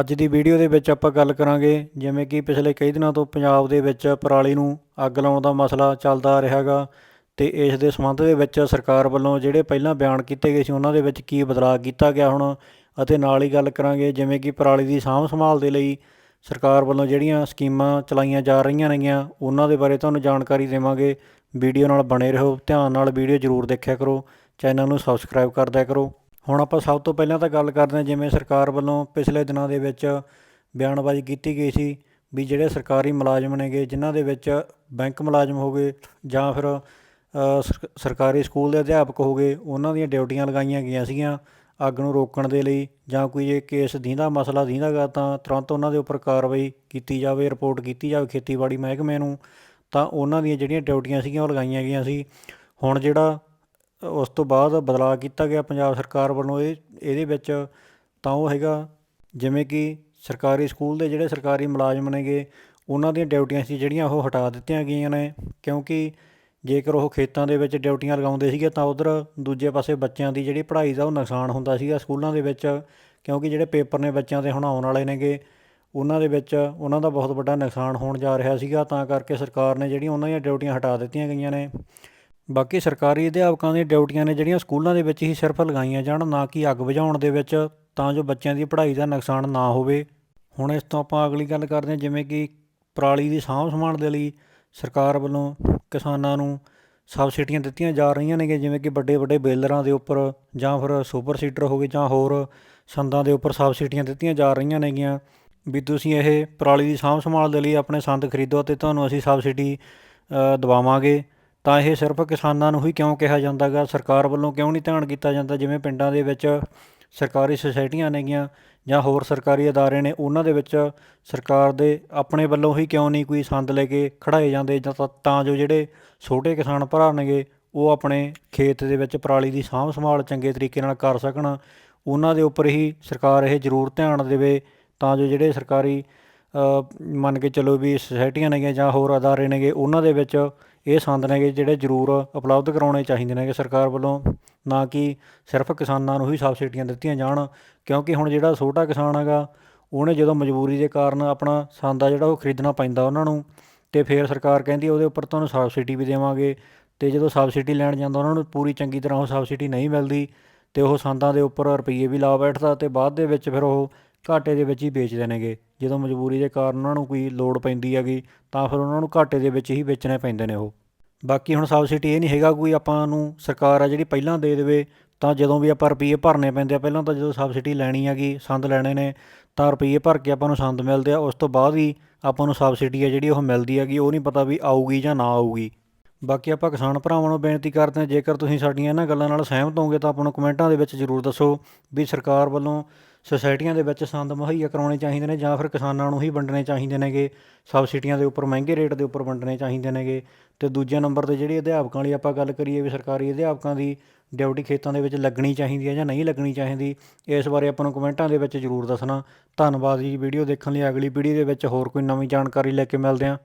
ਅੱਜ ਦੀ ਵੀਡੀਓ ਦੇ ਵਿੱਚ ਆਪਾਂ ਗੱਲ ਕਰਾਂਗੇ ਜਿਵੇਂ ਕਿ ਪਿਛਲੇ ਕਈ ਦਿਨਾਂ ਤੋਂ ਪੰਜਾਬ ਦੇ ਵਿੱਚ ਪਰਾਲੀ ਨੂੰ ਅੱਗ ਲਾਉਣ ਦਾ ਮਸਲਾ ਚੱਲਦਾ ਰਿਹਾ ਗਾ ਤੇ ਇਸ ਦੇ ਸੰਬੰਧ ਦੇ ਵਿੱਚ ਸਰਕਾਰ ਵੱਲੋਂ ਜਿਹੜੇ ਪਹਿਲਾਂ ਬਿਆਨ ਕੀਤੇ ਗਏ ਸੀ ਉਹਨਾਂ ਦੇ ਵਿੱਚ ਕੀ ਬਦਲਾਅ ਕੀਤਾ ਗਿਆ ਹੁਣ ਅਤੇ ਨਾਲ ਹੀ ਗੱਲ ਕਰਾਂਗੇ ਜਿਵੇਂ ਕਿ ਪਰਾਲੀ ਦੀ ਸਾਂਭ ਸੰਭਾਲ ਦੇ ਲਈ ਸਰਕਾਰ ਵੱਲੋਂ ਜਿਹੜੀਆਂ ਸਕੀਮਾਂ ਚਲਾਈਆਂ ਜਾ ਰਹੀਆਂ ਨੇਗੀਆਂ ਉਹਨਾਂ ਦੇ ਬਾਰੇ ਤੁਹਾਨੂੰ ਜਾਣਕਾਰੀ ਦੇਵਾਂਗੇ। ਵੀਡੀਓ ਨਾਲ ਬਣੇ ਰਹੋ, ਧਿਆਨ ਨਾਲ ਵੀਡੀਓ ਜ਼ਰੂਰ ਦੇਖਿਆ ਕਰੋ, ਚੈਨਲ ਨੂੰ ਸਬਸਕ੍ਰਾਈਬ ਕਰਦਿਆ ਕਰੋ। ਹੁਣ ਆਪਾਂ ਸਭ ਤੋਂ ਪਹਿਲਾਂ ਤਾਂ ਗੱਲ ਕਰਦੇ ਹਾਂ ਜਿਵੇਂ ਸਰਕਾਰ ਵੱਲੋਂ ਪਿਛਲੇ ਦਿਨਾਂ ਦੇ ਵਿੱਚ ਬਿਆਨਬਾਜ਼ੀ ਕੀਤੀ ਗਈ ਸੀ ਵੀ ਜਿਹੜੇ ਸਰਕਾਰੀ ਮੁਲਾਜ਼ਮ ਨੇਗੇ, ਜਿਨ੍ਹਾਂ ਦੇ ਵਿੱਚ ਬੈਂਕ ਮੁਲਾਜ਼ਮ ਹੋ ਗਏ ਜਾਂ ਫਿਰ ਸਰਕਾਰੀ ਸਕੂਲ ਦੇ ਅਧਿਆਪਕ ਹੋ ਗਏ, ਉਹਨਾਂ ਦੀਆਂ ਡਿਊਟੀਆਂ ਲਗਾਈਆਂ ਗਈਆਂ ਸੀਗੀਆਂ ਅੱਗ ਨੂੰ ਰੋਕਣ ਦੇ ਲਈ ਜਾਂ ਕੋਈ ਜੇ ਕੇਸ ਦੀਂਦਾ, ਮਸਲਾ ਦੀਂਦਾ ਗਾ ਤਾਂ ਤੁਰੰਤ ਉਹਨਾਂ ਦੇ ਉੱਪਰ ਕਾਰਵਾਈ ਕੀਤੀ ਜਾਵੇ, ਰਿਪੋਰਟ ਕੀਤੀ ਜਾਵੇ ਖੇਤੀਬਾੜੀ ਮਹਿਕਮੇ ਨੂੰ, ਤਾਂ ਉਹਨਾਂ ਦੀਆਂ ਜਿਹੜੀਆਂ ਡਿਊਟੀਆਂ ਸੀਗੀਆਂ ਉਹ ਲਗਾਈਆਂ ਗਈਆਂ ਸੀ। ਹੁਣ ਜਿਹੜਾ ਉਸ ਤੋਂ ਬਾਅਦ ਬਦਲਾਅ ਕੀਤਾ ਗਿਆ ਪੰਜਾਬ ਸਰਕਾਰ ਵੱਲੋਂ ਇਹ, ਇਹਦੇ ਵਿੱਚ ਤਾਂ ਉਹ ਹੈਗਾ ਜਿਵੇਂ ਕਿ ਸਰਕਾਰੀ ਸਕੂਲ ਦੇ ਜਿਹੜੇ ਸਰਕਾਰੀ ਮੁਲਾਜ਼ਮ ਨੇਗੇ, ਉਹਨਾਂ ਦੀਆਂ ਡਿਊਟੀਆਂ ਸੀ ਜਿਹੜੀਆਂ ਉਹ ਹਟਾ ਦਿੱਤੀਆਂ ਗਈਆਂ ਨੇ, ਕਿਉਂਕਿ ਜੇਕਰ ਉਹ ਖੇਤਾਂ ਦੇ ਵਿੱਚ ਡਿਊਟੀਆਂ ਲਗਾਉਂਦੇ ਸੀਗੇ ਤਾਂ ਉਧਰ ਦੂਜੇ ਪਾਸੇ ਬੱਚਿਆਂ ਦੀ ਜਿਹੜੀ ਪੜ੍ਹਾਈ ਦਾ ਉਹ ਨੁਕਸਾਨ ਹੁੰਦਾ ਸੀਗਾ ਸਕੂਲਾਂ ਦੇ ਵਿੱਚ, ਕਿਉਂਕਿ ਜਿਹੜੇ ਪੇਪਰ ਨੇ ਬੱਚਿਆਂ ਦੇ ਹੁਣ ਆਉਣ ਵਾਲੇ ਨੇਗੇ, ਉਹਨਾਂ ਦੇ ਵਿੱਚ ਉਹਨਾਂ ਦਾ ਬਹੁਤ ਵੱਡਾ ਨੁਕਸਾਨ ਹੋਣ ਜਾ ਰਿਹਾ ਸੀਗਾ, ਤਾਂ ਕਰਕੇ ਸਰਕਾਰ ਨੇ ਜਿਹੜੀਆਂ ਉਹਨਾਂ ਦੀਆਂ ਡਿਊਟੀਆਂ ਹਟਾ ਦਿੱਤੀਆਂ ਗਈਆਂ ਨੇ। ਬਾਕੀ ਸਰਕਾਰੀ ਅਧਿਆਪਕਾਂ ਦੀਆਂ ਡਿਊਟੀਆਂ ਨੇ ਜਿਹੜੀਆਂ ਸਕੂਲਾਂ ਦੇ ਵਿੱਚ ਹੀ ਸਿਰਫ ਲਗਾਈਆਂ ਜਾਣ ਨਾ ਕਿ ਅੱਗ ਬੁਝਾਉਣ ਦੇ ਵਿੱਚ ਤਾਂ ਜੋ ਬੱਚਿਆਂ ਦੀ ਪੜ੍ਹਾਈ ਦਾ ਨੁਕਸਾਨ ਨਾ ਹੋਵੇ। ਹੁਣ ਇਸ ਤੋਂ ਆਪਾਂ ਅਗਲੀ ਗੱਲ ਕਰਦੇ ਹਾਂ ਜਿਵੇਂ ਕਿ ਪਰਾਲੀ ਦੀ ਸਾਂਭ ਸੰਭਾਲ ਦੇ ਲਈ ਸਰਕਾਰ ਵੱਲੋਂ ਕਿਸਾਨਾਂ ਨੂੰ ਸਬਸਿਡੀਆਂ ਦਿੱਤੀਆਂ ਜਾ ਰਹੀਆਂ ਨੇਗੇ ਜਿਵੇਂ ਕਿ ਵੱਡੇ ਵੱਡੇ ਬੇਲਰਾਂ ਦੇ ਉੱਪਰ ਜਾਂ ਫਿਰ ਸੁਪਰ ਸੀਡਰ ਹੋ ਗਏ ਜਾਂ ਹੋਰ ਸੰਦਾਂ ਦੇ ਉੱਪਰ ਸਬਸਿਡੀਆਂ ਦਿੱਤੀਆਂ ਜਾ ਰਹੀਆਂ ਨੇਗੀਆਂ। ਵੀ ਤੁਸੀਂ ਇਹ ਪਰਾਲੀ ਦੀ ਸਾਂਭ ਸੰਭਾਲ ਦੇ ਲਈ ਆਪਣੇ ਸੰਦ ਖਰੀਦੋ ਤੇ ਤੁਹਾਨੂੰ ਅਸੀਂ ਸਬਸਿਡੀ ਅ, ਦਵਾਵਾਂਗੇ। ਤਾਂ ਇਹ ਸਿਰਫ ਕਿਸਾਨਾਂ ਨੂੰ ਹੀ ਕਿਉਂ ਕਿਹਾ ਜਾਂਦਾ ਗਾ ਸਰਕਾਰ ਵੱਲੋਂ ਕਿਉਂ ਨਹੀਂ ਧਿਆਨ ਕੀਤਾ ਜਾਂਦਾ? ਜਿਵੇਂ ਪਿੰਡਾਂ ਦੇ ਵਿੱਚ ਸਰਕਾਰੀ ਸੁਸਾਇਟੀਆਂ ਨੇਗੀਆਂ ਜਾਂ ਹੋਰ ਸਰਕਾਰੀ ਅਦਾਰੇ ਨੇ, ਉਹਨਾਂ ਦੇ ਵਿੱਚ ਸਰਕਾਰ ਦੇ ਆਪਣੇ ਵੱਲੋਂ ਹੀ ਕਿਉਂ ਨਹੀਂ ਕੋਈ ਸੰਦ ਲੈ ਕੇ ਖੜਾਏ ਜਾਂਦੇ? ਜਾਂ ਤਾਂ- ਤਾਂ ਜੋ ਜਿਹੜੇ ਛੋਟੇ ਕਿਸਾਨ ਭਰਾ ਨੇਗੇ, ਉਹ ਆਪਣੇ ਖੇਤ ਦੇ ਵਿੱਚ ਪਰਾਲੀ ਦੀ ਸਾਂਭ ਸੰਭਾਲ ਚੰਗੇ ਤਰੀਕੇ ਨਾਲ ਕਰ ਸਕਣ। ਉਹਨਾਂ ਦੇ ਉੱਪਰ ਹੀ ਸਰਕਾਰ ਇਹ ਜ਼ਰੂਰ ਧਿਆਨ ਦੇਵੇ। ਤਾਂ ਜੋ ਜਿਹੜੇ ਸਰਕਾਰੀ ਮੰਨ ਕੇ ਚੱਲੋ ਵੀ ਸੁਸਾਇਟੀਆਂ ਨੇਗੀਆਂ ਜਾਂ ਹੋਰ ਅਦਾਰੇ ਨੇਗੇ, ਉਹਨਾਂ ਦੇ ਵਿੱਚ ਇਹ ਸੰਦ ਨੇਗੇ ਜਿਹੜੇ ਜ਼ਰੂਰ ਉਪਲਬਧ ਕਰਾਉਣੇ ਚਾਹੀਦੇ ਨੇਗੇ ਸਰਕਾਰ ਵੱਲੋਂ, ਨਾ ਕਿ ਸਿਰਫ ਕਿਸਾਨਾਂ ਨੂੰ ਹੀ ਸਬਸਿਡੀਆਂ ਦਿੱਤੀਆਂ ਜਾਣ, ਕਿਉਂਕਿ ਹੁਣ ਜਿਹੜਾ ਛੋਟਾ ਕਿਸਾਨ ਹੈਗਾ, ਉਹਨੇ ਜਦੋਂ ਮਜਬੂਰੀ ਦੇ ਕਾਰਨ ਆਪਣਾ ਸੰਦ ਆ ਜਿਹੜਾ ਉਹ ਖਰੀਦਣਾ ਪੈਂਦਾ ਉਹਨਾਂ ਨੂੰ, ਤੇ ਫਿਰ ਸਰਕਾਰ ਕਹਿੰਦੀ ਉਹਦੇ ਉੱਪਰ ਤੁਹਾਨੂੰ ਸਬਸਿਡੀ ਵੀ ਦੇਵਾਂਗੇ, ਤੇ ਜਦੋਂ ਸਬਸਿਡੀ ਲੈਣ ਜਾਂਦਾ ਉਹਨਾਂ ਨੂੰ ਪੂਰੀ ਚੰਗੀ ਤਰ੍ਹਾਂ ਉਹ ਸਬਸਿਡੀ ਨਹੀਂ ਮਿਲਦੀ, ਤੇ ਉਹ ਸੰਦਾਂ ਦੇ ਉੱਪਰ ਰੁਪਈਏ ਵੀ ਲਾ ਬੈਠਦਾ ਤੇ ਬਾਅਦ ਦੇ ਵਿੱਚ ਫਿਰ ਉਹ ਘਾਟੇ ਦੇ ਵਿੱਚ ਹੀ ਵੇਚਦੇ ਨੇਗੇ। ਜਦੋਂ ਮਜਬੂਰੀ ਦੇ ਕਾਰਨ ਉਹਨਾਂ ਨੂੰ ਕੋਈ ਲੋੜ ਪੈਂਦੀ ਹੈਗੀ, ਤਾਂ ਫਿਰ ਉਹਨਾਂ ਨੂੰ ਘਾਟੇ ਦੇ ਵਿੱਚ ਹੀ ਵੇਚਣੇ ਪੈਂਦੇ ਨੇ ਉਹ। ਬਾਕੀ ਹੁਣ ਸਬਸਿਡੀ ਇਹ ਨਹੀਂ ਹੈਗਾ ਕੋਈ ਆਪਾਂ ਨੂੰ ਸਰਕਾਰ ਆ ਜਿਹੜੀ ਪਹਿਲਾਂ ਦੇ ਦੇਵੇ, ਤਾਂ ਜਦੋਂ ਵੀ ਆਪਾਂ ਰੁਪਈਏ ਭਰਨੇ ਪੈਂਦੇ ਆ, ਪਹਿਲਾਂ ਤਾਂ ਜਦੋਂ ਸਬਸਿਡੀ ਲੈਣੀ ਹੈਗੀ, ਸੰਦ ਲੈਣੇ ਨੇ, ਤਾਂ ਰੁਪਈਏ ਭਰ ਕੇ ਆਪਾਂ ਨੂੰ ਸੰਦ ਮਿਲਦੇ ਆ, ਉਸ ਤੋਂ ਬਾਅਦ ਹੀ ਆਪਾਂ ਨੂੰ ਸਬਸਿਡੀ ਆ ਜਿਹੜੀ ਉਹ ਮਿਲਦੀ ਹੈਗੀ, ਉਹ ਨਹੀਂ ਪਤਾ ਵੀ ਆਊਗੀ ਜਾਂ ਨਾ ਆਊਗੀ। ਬਾਕੀ ਆਪਾਂ ਕਿਸਾਨ ਭਰਾਵਾਂ ਨੂੰ ਬੇਨਤੀ ਕਰਦੇ ਹਾਂ ਜੇਕਰ ਤੁਸੀਂ ਸਾਡੀਆਂ ਇਹਨਾਂ ਗੱਲਾਂ ਨਾਲ ਸਹਿਮਤ ਹੋਗੇ ਤਾਂ ਆਪਾਂ ਨੂੰ ਕਮੈਂਟਾਂ ਦੇ ਵਿੱਚ ਜ਼ਰੂਰ ਦੱਸੋ ਵੀ ਸਰਕਾਰ ਵੱਲੋਂ ਸੁਸਾਇਟੀਆਂ ਦੇ ਵਿੱਚ ਸੰਦ ਮੁਹੱਈਆ ਕਰਾਉਣੇ ਚਾਹੀਦੇ ਨੇ ਜਾਂ ਫਿਰ ਕਿਸਾਨਾਂ ਨੂੰ ਹੀ ਵੰਡਣੇ ਚਾਹੀਦੇ ਨੇਗੇ। ਸਬਸਿਡੀਆਂ ਦੇ ਉੱਪਰ ਮਹਿੰਗੇ ਰੇਟ ਦੇ ਉੱਪਰ ਵੰਡਣੇ ਚਾਹੀਦੇ ਨੇਗੇ। ਤੇ ਦੂਜੇ ਨੰਬਰ ਤੇ ਜਿਹੜੀ ਅਧਿਆਪਕਾਂ ਲਈ ਆਪਾਂ ਗੱਲ ਕਰੀਏ ਵੀ ਸਰਕਾਰੀ ਅਧਿਆਪਕਾਂ ਦੀ ਡਿਊਟੀ ਖੇਤਾਂ ਦੇ ਵਿੱਚ ਲੱਗਣੀ ਚਾਹੀਦੀ ਹੈ ਜਾਂ ਨਹੀਂ ਲੱਗਣੀ ਚਾਹੀਦੀ, ਇਸ ਬਾਰੇ ਆਪਾਂ ਨੂੰ ਕਮੈਂਟਾਂ ਦੇ ਵਿੱਚ ਜ਼ਰੂਰ ਦੱਸਣਾ। ਧੰਨਵਾਦ ਜੀ ਵੀਡੀਓ ਦੇਖਣ ਲਈ। ਅਗਲੀ ਵੀਡੀਓ ਦੇ ਵਿੱਚ ਹੋਰ ਕੋਈ ਨਵੀਂ ਜਾਣਕਾਰੀ ਲੈ ਕੇ ਮਿਲਦੇ ਹਾਂ।